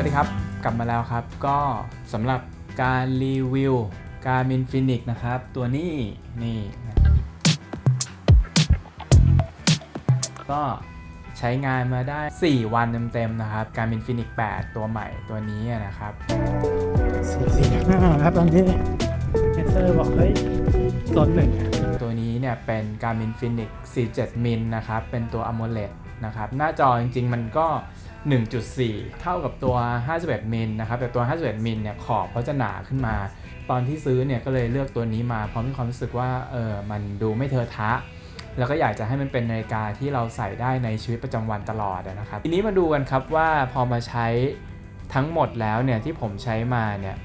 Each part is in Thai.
วัสดีครับ กลับมาแล้วครับ ก็สำหรับการรีวิวการมินฟินิกนะครับ ตัวนี้นี่ก็ใช้งานมาได้ 4 วันเต็มๆนะครับ การมินฟินิก8ตัวใหม่ตัวนี้นะครับสี่สี่ห้าครับตอนนี้เอเซอร์บอกเฮ้ยลดหนึ่ง เนี่ยเป็น Garmin Fenix 47 มิลนะครับ เป็นตัว AMOLED นะครับ หน้าจอจริงๆ มันก็ 1.4 เท่ากับตัว 51 มิลนะครับ แต่ตัว 51 มิลเนี่ยขอบเขาจะหนาขึ้นมา ตอนที่ซื้อเนี่ยก็เลยเลือกตัวนี้มา เพราะมีความรู้สึกว่าเออมันดูไม่เทอะทะแล้วก็อยากจะให้มันเป็นนาฬิกาที่เราใส่ได้ในชีวิตประจำวันตลอดนะครับ ทีนี้มาดูกันครับว่าพอมาใช้ทั้งหมดแล้วเนี่ยที่ผมใช้มาเนี่ย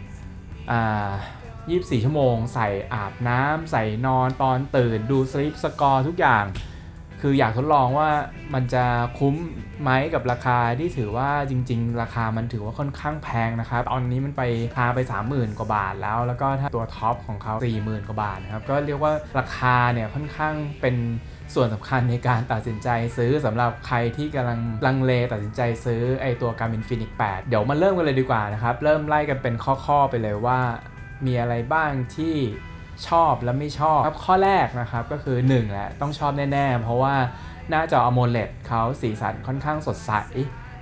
24 ชั่วโมง ใส่อาบน้ำใส่นอนตอนตื่นดูสลิปสกอร์ทุกอย่าง คืออยากทดลองว่ามันจะคุ้มไหมกับราคาที่ถือว่าจริง ๆ ราคามันถือว่าค่อนข้างแพงนะครับ ตอนนี้มันไปพาไป 30,000 กว่าบาทแล้ว แล้วก็ถ้าตัวท็อปของเขา40,000 กว่าบาทนะครับ ก็เรียกว่าราคาเนี่ยค่อนข้างเป็นส่วนสำคัญในการตัดสินใจซื้อสำหรับใครที่กำลังลังเลตัดสินใจซื้อไอตัว Garmin Fenix 8 เดี๋ยวมาเริ่มกันเลยดีกว่านะครับ เริ่มไล่กันเป็นข้อ ๆ ไปเลยว่า มีอะไรบ้างที่ชอบและไม่ชอบครับข้อแรกนะครับก็คือ1แหละต้องชอบแน่ๆ เพราะว่าหน้าจอ AMOLED เขาสีสันค่อนข้างสดใส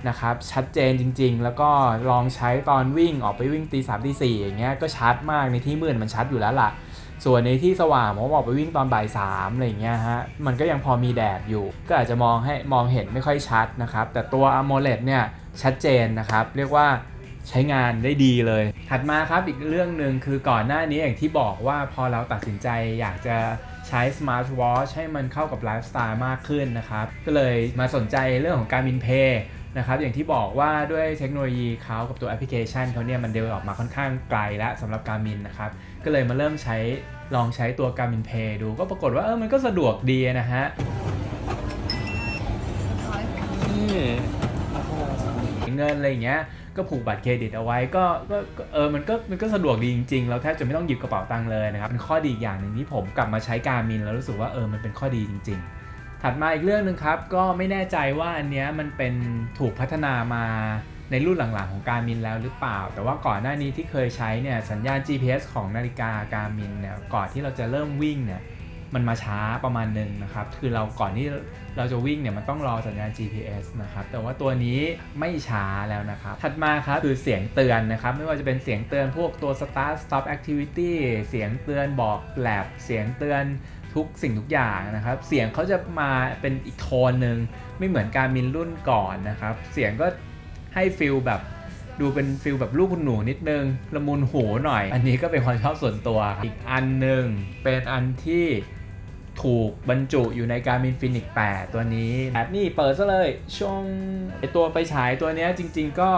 นะครับชัดเจนจริง ๆ แล้วก็ลองใช้ตอนวิ่งออกไปวิ่งตีสามตีสี่อย่างเงี้ยก็ชัดมากในที่มืดมันชัดอยู่แล้วล่ะ ส่วนในที่สว่างผมออกไปวิ่งตอนบ่ายสามอะไรเงี้ยฮะมันก็ยังพอมีแดดอยู่ ก็อาจจะมองให้มองเห็นไม่ค่อยชัดนะครับแต่ตัว AMOLED เนี่ยชัดเจนนะครับ เรียกว่า ใช้งานได้ดีเลย ถัดมาครับอีกเรื่องหนึ่งคือก่อนหน้านี้อย่างที่บอกว่าพอเราตัดสินใจอยากจะใช้สมาร์ทวอชให้มันเข้ากับไลฟ์สไตล์มากขึ้นนะครับ ก็เลยมาสนใจเรื่องของการบินเพย์นะครับอย่างที่บอกว่าด้วยเทคโนโลยีเขากับตัวแอปพลิเคชันเขาเนี่ยมันเดเวลออกมาค่อนข้างไกลแล้วสำหรับการมินนะครับ ก็เลยมาเริ่มใช้ลองใช้ตัวการบินเพย์ดู ก็ปรากฏว่าเออมันก็สะดวกดีนะฮะเงินอะไรอย่างเงี้ย ก็ผูกบัตรเครดิตเอาไว้ก็ก็เออมันก็มันก็สะดวกดีจริงๆ เราแทบจะไม่ต้องหยิบกระเป๋าตังค์เลยนะครับเป็นข้อดีอีกอย่างหนึ่งที่ผมกลับมาใช้การมินแล้วรู้สึกว่าเออมันเป็นข้อดีจริง ๆ ถัดมาอีกเรื่องหนึ่งครับ ก็ไม่แน่ใจว่าอันเนี้ยมันเป็นถูกพัฒนามาในรุ่นหลังๆของการมินแล้วหรือเปล่า แต่ว่าก่อนหน้านี้ที่เคยใช้เนี่ยสัญญาณ GPS ของนาฬิกาการมินเนี่ยก่อนที่เราจะเริ่มวิ่งเนี่ย มันมาช้าประมาณหนึ่งนะครับ คือเราก่อนที่เราจะวิ่งเนี่ยมันต้องรอสัญญาณ GPS นะครับ แต่ว่าตัวนี้ไม่ช้าแล้วนะครับ ถัดมาครับคือเสียงเตือนนะครับ ไม่ว่าจะเป็นเสียงเตือนพวกตัว start stop activity เสียงเตือนบอกแลบเสียงเตือนทุกสิ่งทุกอย่างนะครับ เสียงเขาจะมาเป็นอีกโทนหนึ่งไม่เหมือนการมินรุ่นก่อนนะครับ เสียงก็ให้ฟิลแบบดูเป็นฟิลแบบลูกคุณหนูนิดนึงละมุนหูหน่อย อันนี้ก็เป็นความชอบส่วนตัวครับอีกอันหนึ่งเป็นอันที่ ถูกบรรจุอยู่ในการ m ินฟินิก8ตัวนี้แบบนี่เปิดซะเลยช่วงไอตัวไปฉายตัวนี้จริง ๆ ก็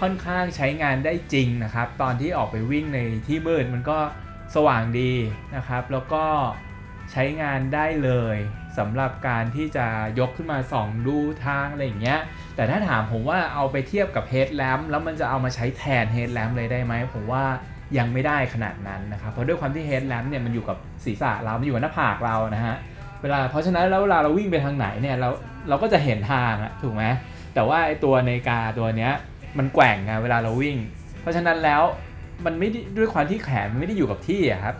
ค่อนข้างใช้งานได้จริงนะครับ ตอนที่ออกไปวิ่งในที่มืดมันก็สว่างดีนะครับ แล้วก็ใช้งานได้เลยสำหรับการที่จะยกขึ้นมาส่องดูทางอะไรอย่างเงี้ย แต่ถ้าถามผมว่าเอาไปเทียบกับเฮดแลมแล้วมันจะเอามาใช้แทนเฮดแลมเลยได้ไหมผมว่า ยังไม่ได้ขนาดนั้นนะครับเพราะด้วยความที่เฮดแลมเนี่ยมันอยู่กับศีรษะเรา มันอยู่กับหน้าผากเรานะฮะเวลาเพราะฉะนั้นแล้วเวลาเราวิ่งไปทางไหนเนี่ยเราเราก็จะเห็นทางอะถูกไหมแต่ว่าไอตัวนาฬิกาตัวเนี้ยมันแกว่งไงเวลาเราวิ่ง เพราะฉะนั้นแล้วมันไม่ด้ด้วยความที่แขนมันไม่ได้อยู่กับที่อะครับ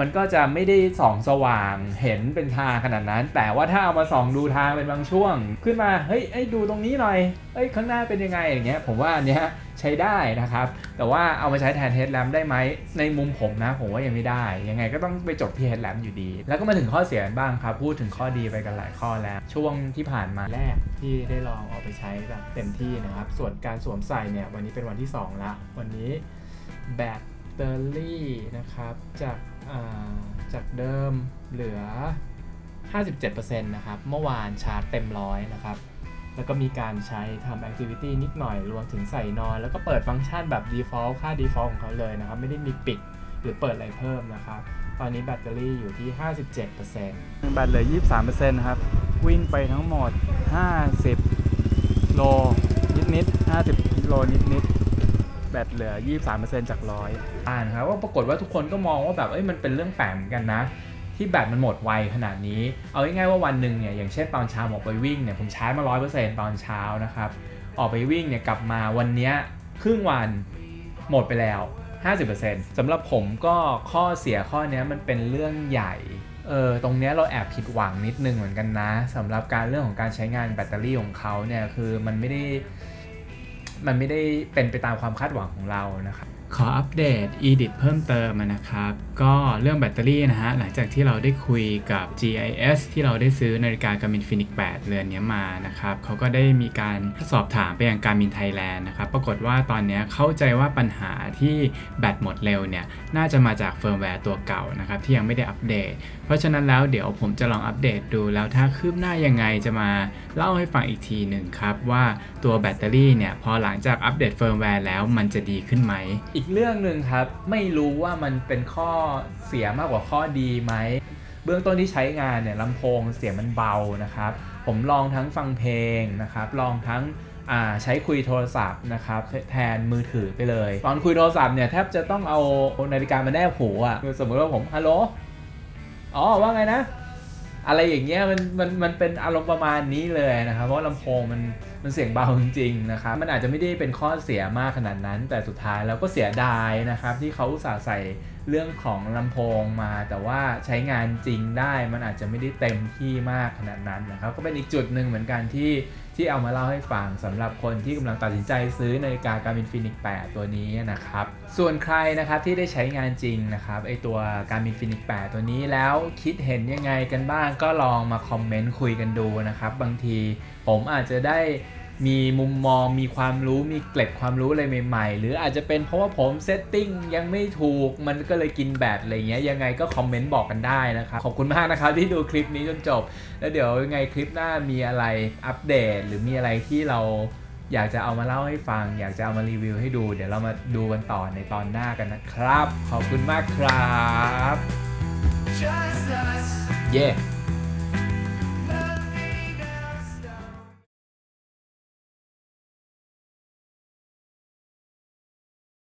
มันก็จะไม่ได้ส่องสว่างเห็นเป็นทางขนาดนั้น แต่ว่าถ้าเอามาส่องดูทางเป็นบางช่วง ขึ้นมาเฮ้ยไอ้ดูตรงนี้หน่อยเอ้ยข้างหน้าเป็นยังไงอย่างเงี้ยผมว่าอันเนี้ยใช้ได้นะครับ แต่ว่าเอามาใช้แทนเฮดแลมได้ไหมในมุมผมนะผมว่ายังไม่ได้ ยังไงก็ต้องไปจบที่เฮดแลมอยู่ดี แล้วก็มาถึงข้อเสียบ้างครับ พูดถึงข้อดีไปกันหลายข้อแล้ว ช่วงที่ผ่านมาแรกที่ได้ลองออกไปใช้แบบเต็มที่นะครับ ส่วนการสวมใส่เนี่ยวันนี้เป็นวันที่ 2 ละ วันนี้แบต เตอรี่นะครับจากาจากเดิมเหลือ 57%นะครับ เมื่อวานชาร์จเต็มร้อยนะครับ แล้วก็มีการใช้ทำแอคทิวิตี้นิดหน่อยรวมถึงใส่นอน แล้วก็เปิดฟังก์ชันแบบ default ค่า default ของเขาเลยนะครับ ไม่ได้มีปิดหรือเปิดอะไรเพิ่มนะครับ ตอนนี้แบตเตอรี่อยู่ที่ 57%แบตเหลือ 23%นะครับ วิ่งไปทั้งหมด 50 โลนิดๆ50 โลนิดๆ แบตเหลือ 23%จากร้อยอ่านครับว่าปรากฏว่าทุกคนก็มองว่าแบบเอ้ยมันเป็นเรื่องแปลกเหมือนกันนะ ที่แบตมันหมดไวขนาดนี้ เอาง่ายๆว่าวันหนึ่งเนี่ยอย่างเช่นตอนเช้าออกไปวิ่งเนี่ยผมชาร์จมา100%ตอนเช้านะครับออกไปวิ่งเนี่ยกลับมาวันนี้ครึ่งวันหมดไปแล้ว 50%สำหรับผมก็ข้อเสียข้อนี้มันเป็นเรื่องใหญ่เออตรงเนี้ยเราแอบผิดหวังนิดนึงเหมือนกันนะสำหรับการเรื่องของการใช้งานแบตเตอรี่ของเขาเนี่ยคือมันไม่ได้ มันไม่ได้เป็นไปตามความคาดหวังของเรานะครับ ขออัปเดต Edit เพิ่มเติมนะครับ ก็เรื่องแบตเตอรี่นะฮะ หลังจากที่เราได้คุยกับ GIS ที่เราได้ซื้อนาฬิกา Garmin Fenix 8 เรือนนี้มานะครับเขาก็ได้มีการสอบถามไปยัง Garmin Thailand นะครับ ปรากฏว่าตอนนี้เข้าใจว่าปัญหาที่แบตหมดเร็วเนี่ย น่าจะมาจากเฟิร์มแวร์ตัวเก่านะครับ ที่ยังไม่ได้อัปเดต เพราะฉะนั้นแล้วเดี๋ยวผมจะลองอัปเดตดูแล้วถ้าคืบหน้ายังไงจะมาเล่าให้ฟังอีกทีหนึ่งครับว่าตัวแบตเตอรี่เนี่ยพอหลังจากอัปเดตเฟิร์มแวร์แล้วมันจะดีขึ้นไหมอีกีกเรื่องหนึ่งครับ ไม่รู้ว่ามันเป็นข้อเสียมากกว่าข้อดีไหม เบื้องต้นที่ใช้งานเนี่ยลำโพงเสียงมันเบานะครับ ผมลองทั้งฟังเพลงนะครับ ลองทั้งใช้คุยโทรศัพท์นะครับแทนมือถือไปเลย ตอนคุยโทรศัพท์เนี่ยแทบจะต้องเอานาฬิกามาแนบหูอะคือสมมติว่าผมฮัลโหลอ๋อว่าไงนะ อะไรอย่างเงี้ยมันมันมันเป็นอารมณ์ประมาณนี้เลยนะครับ เพราะลำโพงมันมันเสียงเบาจริงๆนะครับมันอาจจะไม่ได้เป็นข้อเสียมากขนาดนั้น แต่สุดท้ายเราก็เสียดายนะครับที่เขาอุตส่าห์ใส่ เรื่องของลำโพงมา แต่ว่าใช้งานจริงได้มันอาจจะไม่ได้เต็มที่มากขนาดนั้นนะครับ ก็เป็นอีกจุดหนึ่งเหมือนกันที่ที่เอามาเล่าให้ฟังสำหรับคนที่กำลังตัดสินใจซื้อนาฬิกา Garmin Fenix 8ตัวนี้นะครับ ส่วนใครนะครับที่ได้ใช้งานจริงนะครับไอตัว Garmin Fenix 8ตัวนี้แล้วคิดเห็นยังไงกันบ้างก็ลองมาคอมเมนต์คุยกันดูนะครับ บางทีผมอาจจะได้ มีมุมมองมีความรู้มีเกล็ดความรู้อะไรใหม่ๆ หรืออาจจะเป็นเพราะว่าผมเซตติ้งยังไม่ถูกมันก็เลยกินแบตอะไรเงี้ยยังไงก็คอมเมนต์บอกกันได้นะครับ ขอบคุณมากนะครับที่ดูคลิปนี้จนจบ แล้วเดี๋ยวยังไงคลิปหน้ามีอะไรอัปเดต หรือมีอะไรที่เราอยากจะเอามาเล่าให้ฟัง อยากจะเอามารีวิวให้ดู เดี๋ยวเรามาดูกันต่อในตอนหน้ากันนะครับ ขอบคุณมากครับ Just us. เย้